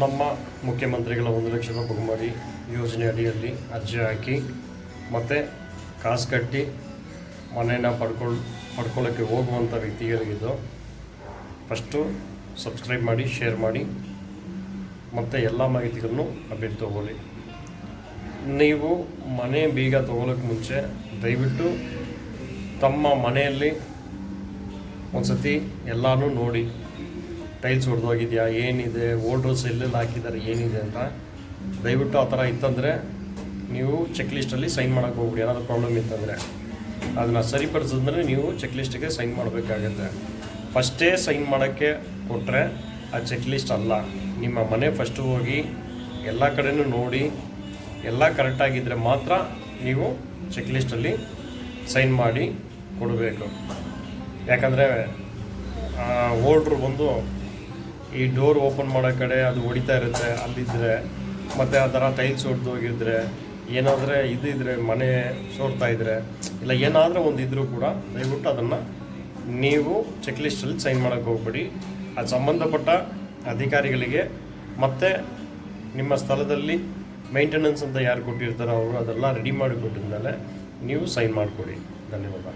ನಮ್ಮ ಮುಖ್ಯಮಂತ್ರಿಗಳ ಒಂದು ಲಕ್ಷದ ಬಹುಮಾರಿ ಯೋಜನೆ ಅಡಿಯಲ್ಲಿ ಅರ್ಜಿ ಹಾಕಿ ಮತ್ತು ಕಾಸು ಕಟ್ಟಿ ಮನೆಯನ್ನು ಪಡ್ಕೊಳ್ಳಿ ಪಡ್ಕೊಳ್ಳೋಕ್ಕೆ ಹೋಗುವಂಥ ವ್ಯಕ್ತಿಗಳಿಗಿದ್ದು ಫಸ್ಟು ಸಬ್ಸ್ಕ್ರೈಬ್ ಮಾಡಿ, ಶೇರ್ ಮಾಡಿ, ಮತ್ತು ಎಲ್ಲ ಮಾಹಿತಿಗಳನ್ನು ಅಪ್ಡೇಟ್ ತಗೊಳ್ಳಿ. ನೀವು ಮನೆ ಬೀಗ ತೊಗೊಳಕ್ಕೆ ಮುಂಚೆ ದಯವಿಟ್ಟು ತಮ್ಮ ಮನೆಯಲ್ಲಿ ಒಂದ್ಸತಿ ಎಲ್ಲನೂ ನೋಡಿ. ಟೈಲ್ಸ್ ಹೊಡೆದೋಗಿದೆಯಾ ಏನಿದೆ? ಓಲ್ಡ್ರಸ್ ಎಲ್ಲೆಲ್ಲಿ ಹಾಕಿದ್ದಾರೆ? ಏನಿದೆ ಅಂತ ದಯವಿಟ್ಟು ಆ ಥರ ಇತ್ತಂದರೆ ನೀವು ಚೆಕ್ ಲಿಸ್ಟಲ್ಲಿ ಸೈನ್ ಮಾಡೋಕ್ಕೆ ಹೋಗ್ಬಿಡಿ. ಏನಾದರೂ ಪ್ರಾಬ್ಲಮ್ ಇತ್ತಂದರೆ ಅದನ್ನು ಸರಿಪಡಿಸಿದ್ರೆ ನೀವು ಚೆಕ್ ಲಿಸ್ಟಿಗೆ ಸೈನ್ ಮಾಡಬೇಕಾಗತ್ತೆ. ಫಸ್ಟೇ ಸೈನ್ ಮಾಡೋಕ್ಕೆ ಕೊಟ್ಟರೆ ಆ ಚೆಕ್ ಲಿಸ್ಟ್ ಅಲ್ಲ. ನಿಮ್ಮ ಮನೆ ಫಸ್ಟು ಹೋಗಿ ಎಲ್ಲ ಕಡೆಯೂ ನೋಡಿ, ಎಲ್ಲ ಕರೆಕ್ಟಾಗಿದ್ದರೆ ಮಾತ್ರ ನೀವು ಚೆಕ್ ಲಿಸ್ಟಲ್ಲಿ ಸೈನ್ ಮಾಡಿ ಕೊಡಬೇಕು. ಯಾಕಂದರೆ ಓಲ್ಡ್ರು ಬಂದು ಈ ಡೋರ್ ಓಪನ್ ಮಾಡೋ ಕಡೆ ಅದು ಹೊಡಿತಾ ಇರುತ್ತೆ ಅಲ್ಲಿದ್ದರೆ ಮತ್ತು ಆ ಥರ ಟೈಲ್ಸ್ ಹೊಡೆದೋಗಿದ್ರೆ ಏನಾದರೆ ಇದಿದ್ರೆ ಮನೆ ಸೋರ್ತಾ ಇದ್ದರೆ ಇಲ್ಲ ಏನಾದರೂ ಒಂದು ಇದ್ದರೂ ಕೂಡ ದಯವಿಟ್ಟು ಅದನ್ನು ನೀವು ಚೆಕ್ ಲಿಸ್ಟಲ್ಲಿ ಸೈನ್ ಮಾಡೋಕ್ಕೆ ಹೋಗ್ಬೇಡಿ. ಅದು ಸಂಬಂಧಪಟ್ಟ ಅಧಿಕಾರಿಗಳಿಗೆ, ಮತ್ತು ನಿಮ್ಮ ಸ್ಥಳದಲ್ಲಿ ಮೇಂಟೆನೆನ್ಸ್ ಅಂತ ಯಾರು ಕೊಟ್ಟಿರ್ತಾರೋ ಅವರು ಅದೆಲ್ಲ ರೆಡಿ ಮಾಡಿ ಕೊಟ್ಟಿದ್ಮೇಲೆ ನೀವು ಸೈನ್ ಮಾಡಿಕೊಡಿ. ಧನ್ಯವಾದ.